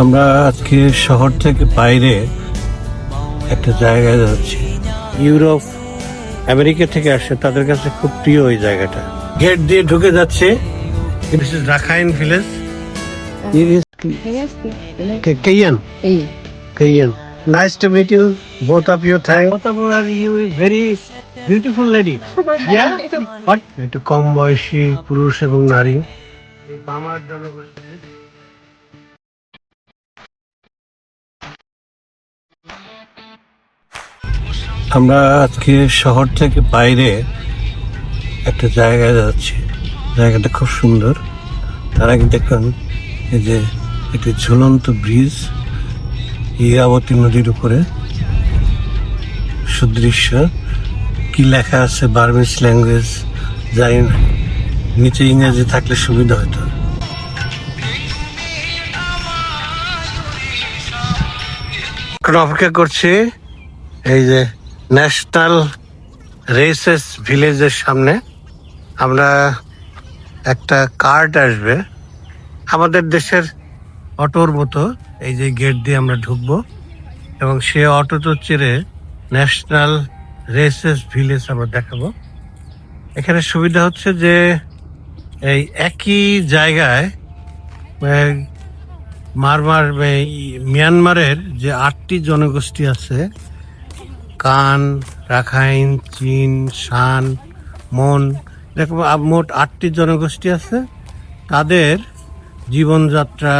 আমরা আজকে শহর থেকে বাইরে একটা জায়গায় যাচ্ছি। ইউরোপ আমেরিকা থেকে আসে তাদের কাছে খুব প্রিয় ওই জায়গাটা। গেট দিয়ে ঢুকে যাচ্ছে। রাখাইন ভিলেজ কেয়ান কেয়ান nice to meet you both of you thank both of are you very beautiful lady but একটু কম বয়সী পুরুষ এবং নারী। এই বামার আমরা আজকে শহর থেকে বাইরে একটা জায়গায় যাচ্ছি। জায়গাটা খুব সুন্দর। তার আগে দেখুন, এই যে একটি ঝুলন্ত ব্রিজ, ইরাবতী নদীর উপরে। সুদৃশ্য। কি লেখা আছে বার্মিস ল্যাঙ্গুয়েজ? জানি না। নিচে ইংরেজি থাকলে সুবিধা হতো। অপেক্ষা করছি, এই যে ন্যাশনাল রেসেস ভিলেজের সামনে আমরা একটা কার্ড আসবে। আমাদের দেশের অটোর মতো এই যে গেট দিয়ে আমরা ঢুকবো এবং সে অটোটো চেড়ে ন্যাশনাল রেসেস ভিলেজ আমরা দেখাবো। এখানে সুবিধা হচ্ছে যে এই একই জায়গায় মারমার মিয়ানমারের যে আটটি জনগোষ্ঠী আছে কান, রাখাইন, চীন, শান, মন, এরকম মোট আটটি জনগোষ্ঠী আছে। তাদের জীবনযাত্রা,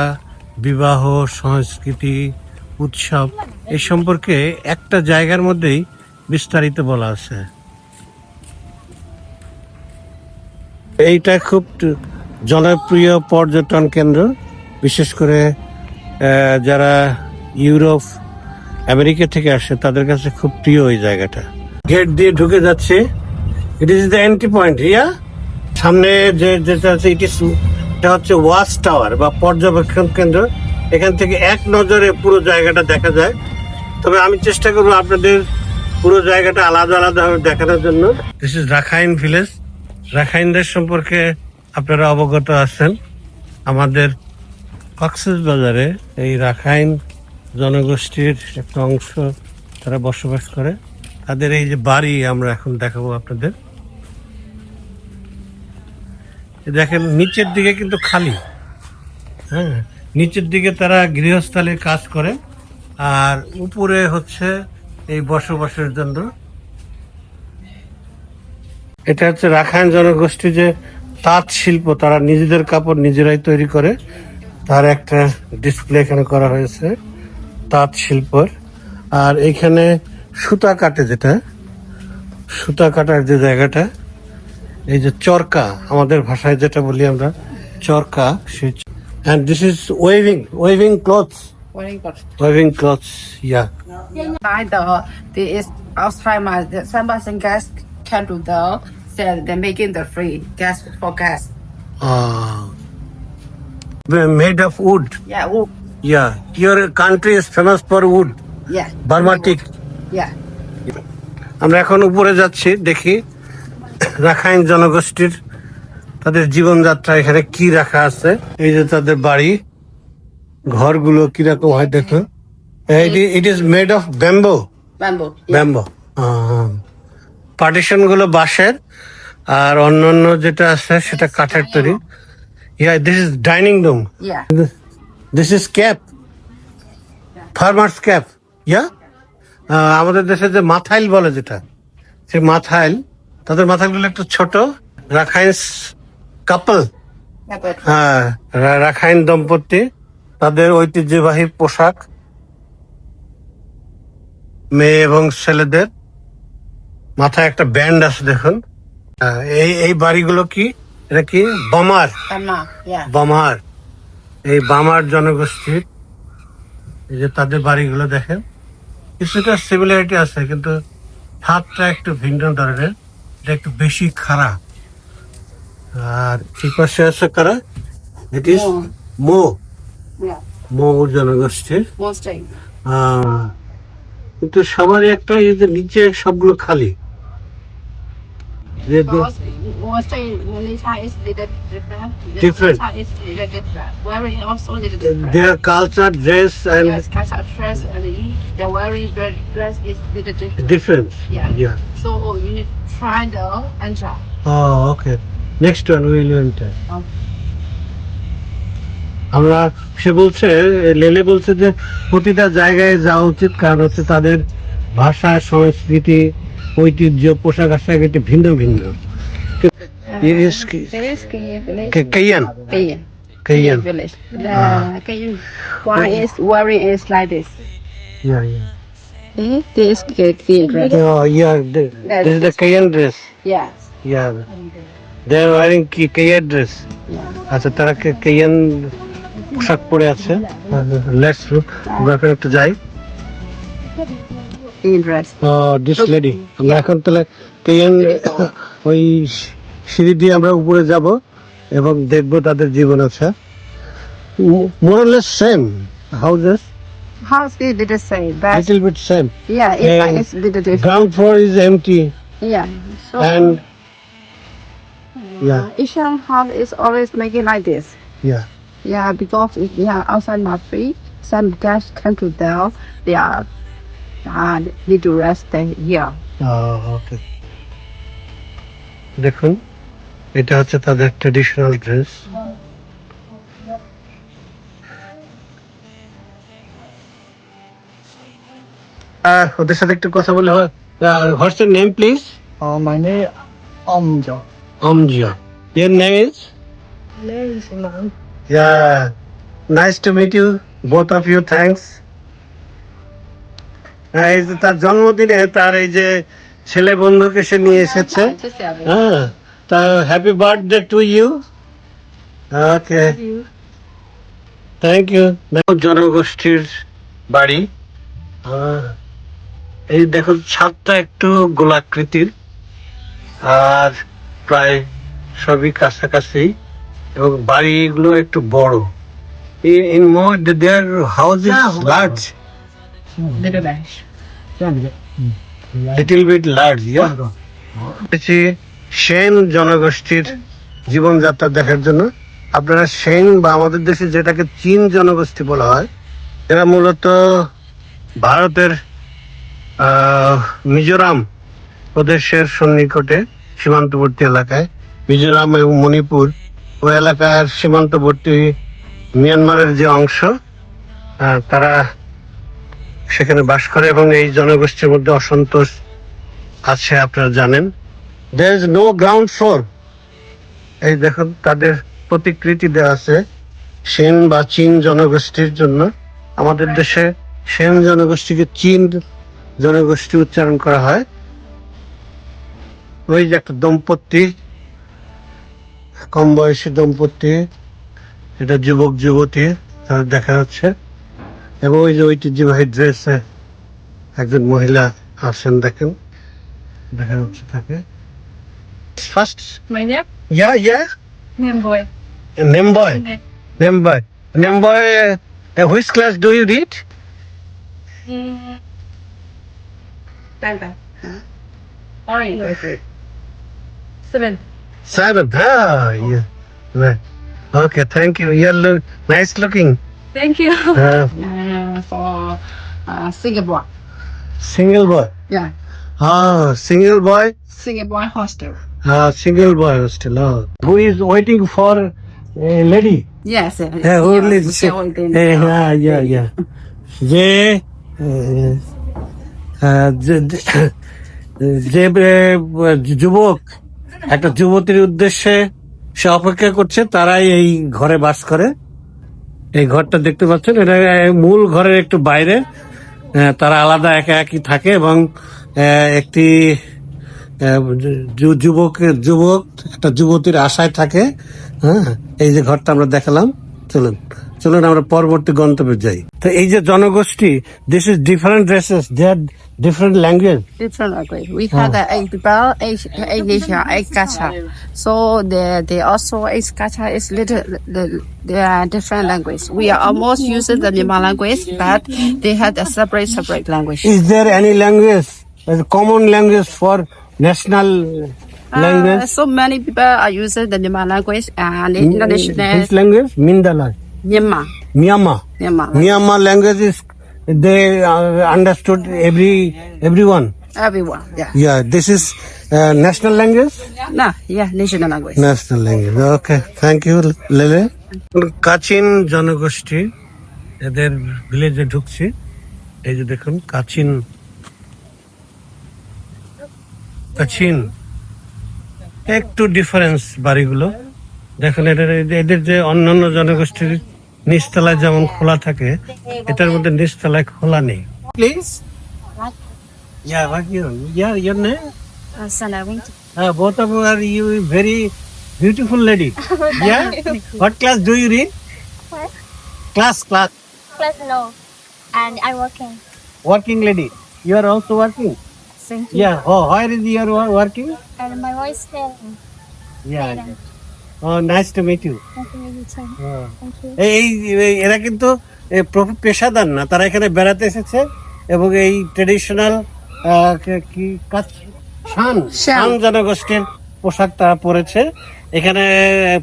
বিবাহ, সংস্কৃতি, উৎসব এই সম্পর্কে একটা জায়গার মধ্যেই বিস্তারিত বলা আছে। এইটা খুব জনপ্রিয় পর্যটন কেন্দ্র। বিশেষ করে যারা ইউরোপ আমেরিকা থেকে আসে, তাদের কাছে খুব প্রিয় ওই জায়গাটা। গেট দিয়ে ঢুকে যাচ্ছে। It is the entry point Riya সামনে যে যেটা আছে ইট ইস এটা হচ্ছে ওয়াচ টাওয়ার বা পর্যবেক্ষণ কেন্দ্র। এখান থেকে এক নজরে পুরো জায়গাটা দেখা যায়। তবে আমি চেষ্টা করব আপনাদের পুরো জায়গাটা আলাদা আলাদাভাবে দেখানোর জন্য। দিস ইজ রাখাইন ভিলেজ রাখাইনদের সম্পর্কে আপনারা অবগত আছেন। আমাদের কক্সেস বাজারে এই রাখাইন জনগোষ্ঠীর একটা অংশ তারা বসবাস করে। তাদের এই যে বাড়ি আমরা এখন দেখাবো আপনাদের। দেখেন, নিচের দিকে কিন্তু খালি। হ্যাঁ নিচের দিকে তারা গৃহস্থালির কাজ করে। আর উপরে হচ্ছে এই বসবাসের জন্য এটা হচ্ছে রাখায়ন জনগোষ্ঠী যে তাঁত শিল্প, তারা নিজেদের কাপড় নিজেরাই তৈরি করে। তার একটা ডিসপ্লে এখানে করা হয়েছে। তাঁত শিল্পর আর এখানে সুতা কাটে যেটা সুতা কাটার যে জায়গাটা এই যে চরকা আমাদের ভাষায় যেটা বলি আমরা চরকা and this is weaving weaving cloths weaving cloths yeah Can do the sell, they're making the free gas for gas. Ah, uh, they're made of wood, yeah. Wood. Yeah your country is famous for wood yeah, Burma teak yeah. আমরা এখন উপরে যাচ্ছি দেখি। Rakhine জনগোষ্ঠীর তাদের জীবনযাত্রা এখানে কি রাখা আছে। এই যে তাদের বাড়ি ঘরগুলো কীরকম হয় দেখুন it is made of bamboo Bamboo. Yeah. Bamboo পার্টিশনগুলো বাঁশের আর অন্যান্য যেটা আছে সেটা কাঠের তৈরি। Yeah this is dining room Yeah. This is cap farmer's cap yeah আমাদের দেশে যে মাথাইল বলে যেটা সেই মাথাইল তাদের মাথাইলগুলো একটু ছোট রাখাইন কাপল হ্যাঁ রাখাইন দম্পতি তাদের ঐতিহ্যবাহী পোশাক মেয়ে এবং ছেলেদের মাথায় একটা ব্যান্ড আছে দেখুন। এই এই বাড়িগুলো কি? এটা কি? বমার. বামার। এই বামার জনগোষ্ঠীর এই যে তাদের বাড়িগুলো দেখেন কিছুটা সিমিলারিটি আছে কিন্তু হাতটা একটু ভিন্ন ধরনের এটা একটু বেশি খারাপ আর এই পাশে আছে কারা? ইট ইস মো. মো। জনগোষ্ঠীর। কিন্তু সবারই একটা নিচে সবগুলো খালি। Is little different. Different. Malaysia is little different. Very also little different. Their culture, dress, and Yes, culture dress and the very dress is little different. difference. Yeah. Yeah. So you need to try the and try. Oh, okay. Next one will enter. Oh. আমরা সে বলছে লেলে বলছে যে প্রতিটা জায়গায় যাওয়া উচিত কারণ হচ্ছে তাদের ভাষা সংস্কৃতি ঐতিহ্য পোশাক আশাক একটু ভিন্ন ভিন্ন Yes, ki- Village, Kayan village. K- Kayan, Kayan. Kayan. village. The Kayan one is wearing is like this. Yeah, yeah. Eh, This Kayan dress. Oh, yeah. the- This is the Kayan dress. Yeah. Yeah. They are wearing K- Kayan dress. Yeah. আচ্ছা তারা কে- কেয়ান পোশাক পরে আছে let's আমরা এখন একটু যাই Kayan dress. This lady আমরা এখন তাহলে কেয়ান ওই সিঁড়ি দিয়ে আমরা উপরে যাব এবং দেখব তাদের জীবন আছে more or less same houses House is little same, but little bit same yeah, it's, And- it's little different. Ground floor is empty Yeah. So and yeah Asian house is always making like this. yeah Yeah, because it, yeah, outside not free. Some guests come to down. They are uh, need to rest here. Okay দেখুন এটা হচ্ছে তাদের traditional dress আর ওদের সাথে একটু কথা বলে what's your name please Uh, my name Omjo. অমজিয়া name is Yeah, nice to meet you, both of you. Thanks. এই যে তার জন্মদিনে তার এই যে ছেলে বন্ধুকে সে নিয়ে এসেছে। হ্যাঁ। তা happy birthday to you okay thank you দেখো জনগোষ্ঠীর বাড়ি। হ্যাঁ। এই দেখো ছাদটা একটু গোলাকৃতির আর প্রায় সবই কাছাকাছি এবং বাড়িগুলো একটু বড়। In more their house is large. Little bit large এসেছি সেন জনগোষ্ঠীর জীবনযাত্রা দেখার জন্য আপনারা সেন বা আমাদের দেশে যেটাকে চীন জনগোষ্ঠী বলা হয়, এরা মূলত ভারতের মিজোরাম প্রদেশের সন্নিকটে সীমান্তবর্তী এলাকায়, মিজোরাম এবং মণিপুর ও এলাকার সীমান্তবর্তী মিয়ানমারের যে অংশ তারা সেখানে বাস করে এবং এই জনগোষ্ঠীর মধ্যে অসন্তোষ আছে, আপনারা জানেন। There is no ground floor এই দেখুন, তাদের প্রতিকৃতি দেওয়া আছে সেন বা চীন জনগোষ্ঠীর জন্য। আমাদের দেশে সেন জনগোষ্ঠীকে চীন জনগোষ্ঠী উচ্চারণ করা হয়। ওই যে একটা দম্পতি, কম বয়সী দম্পতি, এটা যুবক, যুবতী তাদের দেখা যাচ্ছে। এবং ওই যে ঐতিহ্যবাহী ড্রেসে একজন মহিলা আছেন দেখেন। দেখা যাচ্ছে তাকে। First? My name? Yeah, yeah. Nimboy. Nimboy. Nimboy. Nimboy. Name, uh, which class do you read? Mm. Nine. Huh? Orange. Okay. Seven. Seven. Ah, yeah. Right. Okay, thank you. You're look, nice looking. Thank you. Uh, uh, for uh, single boy. Single boy? Yeah. হ্যাঁ single boy hostel. হ্যাঁ single boy hostel who waiting for lady Yes. Uh, হ্যাঁ yeah, only yeah, holding. হ্যাঁ ইয়া ইয়া যে যে- যুবক একটা যুবতীর উদ্দেশ্যে সে অপেক্ষা করছে তারাই এই ঘরে বাস করে। এই ঘরটা দেখতে পাচ্ছেন এটা মূল ঘরের একটু বাইরে। তারা আলাদা একা একই থাকে এবং একটি যুবক যুবক একটা যুবতীর আশায় থাকে হ্যাঁ? এই যে ঘরটা আমরা দেখালাম চলুন চলুন আমরা পরবর্তী গন্তব্যে যাই। তো এই যে জনগোষ্ঠী this is different dresses they are different language different language we have eight bell eight different language we almost using the they had a separate language is there any language common language for national language? Uh, so many people are using the Myanmar language and Which international language? Mindala. Myanmar. Myanmar. Myanmar. Myanmar language is they uh, understood every everyone. Everyone. Yeah. Yeah, this is uh, national language. No, yeah, national language. National language okay thank you লেলে Kachin জনগোষ্ঠী এদের ভিলেজে ঢুকছি এই যে দেখুন Kachin প্রাচীন একটু difference বাড়িগুলো। দেখেন এদের যে অন্যান্য জনগোষ্ঠীর নিচতলায় যেমন খোলা থাকে এটার মধ্যে নিচতলায় খোলা নেই। প্লিজ ইয়া বাকি ইয়া ইয়ার নে are you very beautiful lady yeah class do you read class class working lady you are also working Thank you. Yeah. Oh, where is your wo- working? And my voice still. Yeah. Oh, nice to meet you. Nice to meet you too. Oh. Thank you. এই এই- এরা কিন্তু এ, proof- পেশাদার না তারা এখানে বেড়াতে এসেছে এবং এই ট্রেডিশনাল কি কাজ শান শান জনগোষ্ঠীর পোশাক তারা পরেছে এখানে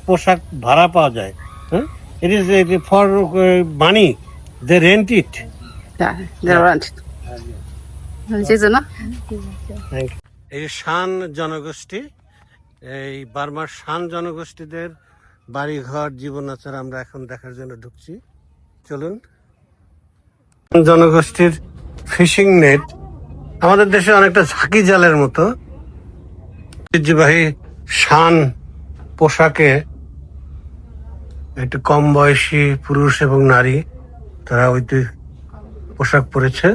পোশাক ভাড়া পাওয়া যায় হ্যাঁ it is for money they rent it Yeah, they're right. এই শান জনগোষ্ঠী, এই বার্মার শান জনগোষ্ঠীদের বাড়িঘর জীবনাচার আমরা এখন দেখার জন্য ঢুকছি। চলুন। জনগোষ্ঠীর ফিশিং নেট আমাদের দেশে অনেকটা ঝাঁকি জালের মতো। ঐতিহ্যবাহী শান পোশাকে একটু কম বয়সী পুরুষ এবং নারী তারা ওই পোশাক পরেছে।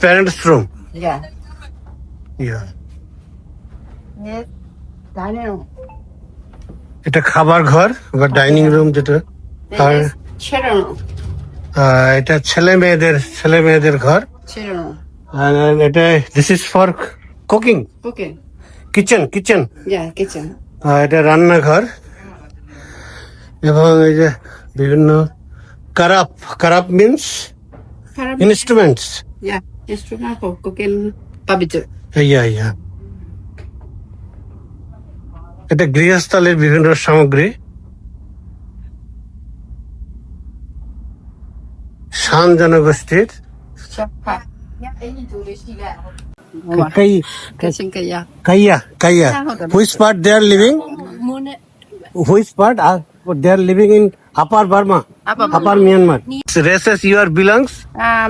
Parents room Yeah. Yeah Yes. Dining room. এটা খাবার ঘর বা ডাইনিং রুম যেটা আর room. আহ, এটা ছেলে মেয়েদের ছেলে মেয়েদের ঘর room. আর এটা this is for cooking Okay. Kitchen kitchen Yeah, kitchen. এটা রান্নাঘর এবং এই যে বিভিন্ন কারাপ কারাপ means Carab- instruments Yeah, instrument for cooking barbecue. Yeah yeah এটা গৃহস্থলের বিভিন্ন সামগ্রী। শান জনগোষ্ঠীর. Kayah Kayah. Which part they are living which part they are living in upper Burma upper Myanmar races you are belongs Uh,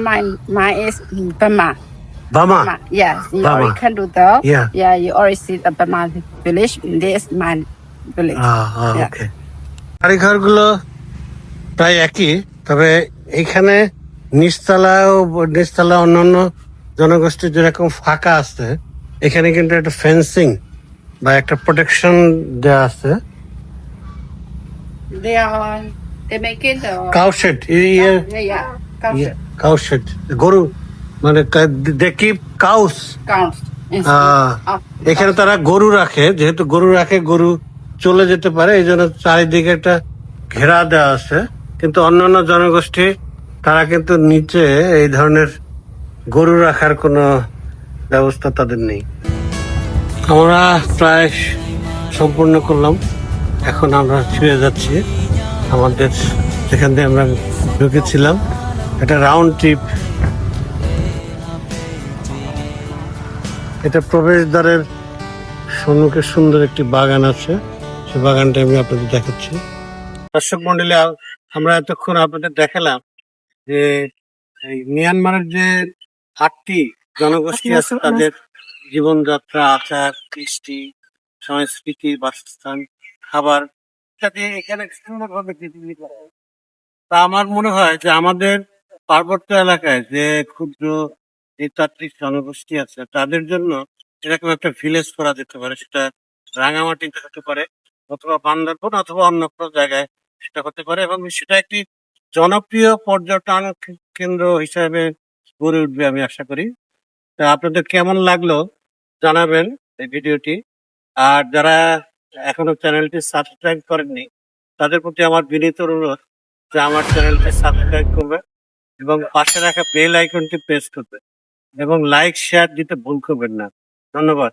mine is Burma. Bama Burma. Yes, you Burma. already can do that. Yeah. Yeah, you already see the Burma village. This is my village. Yeah. Okay বাড়িঘরগুলো প্রায় একই তবে এখানে নিচতলা ও নিচতলা অন্যান্য জনগোষ্ঠীর যেরকম ফাঁকা আছে এখানে কিন্তু একটা ফেন্সিং বা একটা প্রোটেকশন দেওয়া আছে They are, they make it the. yeah, yeah. গরু মানে দে কিপ কাউস এখানে তারা গরু রাখে যেহেতু গরু রাখে গরু চলে যেতে পারে এই জন্য চারিদিকে একটা ঘেরা দেওয়া আছে। কিন্তু অন্যান্য জনগোষ্ঠী তারা কিন্তু নিচে এই ধরনের গরু রাখার কোনো ব্যবস্থা তাদের নেই। আমরা প্রায় সম্পূর্ণ করলাম। এখন আমরা ফিরে যাচ্ছি। আমাদের যেখান দিয়ে আমরা ঢুকেছিলাম। একটা রাউন্ড ট্রিপ এটা প্রবেশদ্বারের সম্মুখে সুন্দর একটি বাগান আছে। সে বাগানটা আমি আপনাদের দেখাচ্ছি। দর্শক মন্ডলী আমরা এতক্ষণ আপনাদের দেখালাম যে এই মিয়ানমারের যে আটটি জনগোষ্ঠী আছে তাদের জীবনযাত্রা আচার কৃষ্টি সংস্কৃতি বাসস্থান খাবার ইত্যাদি এখানে সুন্দরভাবে পৃথিবী করা তা আমার মনে হয় যে আমাদের পার্বত্য এলাকায় যে ক্ষুদ্র যে নৃতাত্ত্বিক জনগোষ্ঠী আছে, তাদের জন্য এরকম একটা ভিলেজ করা যেতে পারে, সেটা রাঙামাটি হতে পারে, অথবা বান্দরবন অথবা অন্য কোনো জায়গায় সেটা হতে পারে এবং সেটা একটি জনপ্রিয় পর্যটন কেন্দ্র হিসাবে গড়ে উঠবে আমি আশা করি। তা আপনাদের কেমন লাগল জানাবেন এই ভিডিওটি। আর যারা এখনও চ্যানেলটি সাবস্ক্রাইব করেননি, তাদের প্রতি আমার বিনীত অনুরোধ যে আমার চ্যানেলটি সাবস্ক্রাইব করবে এবং পাশে রাখা বেল আইকনটি প্রেস করবে এবং লাইক শেয়ার দিতে ভুল করবেন না। ধন্যবাদ।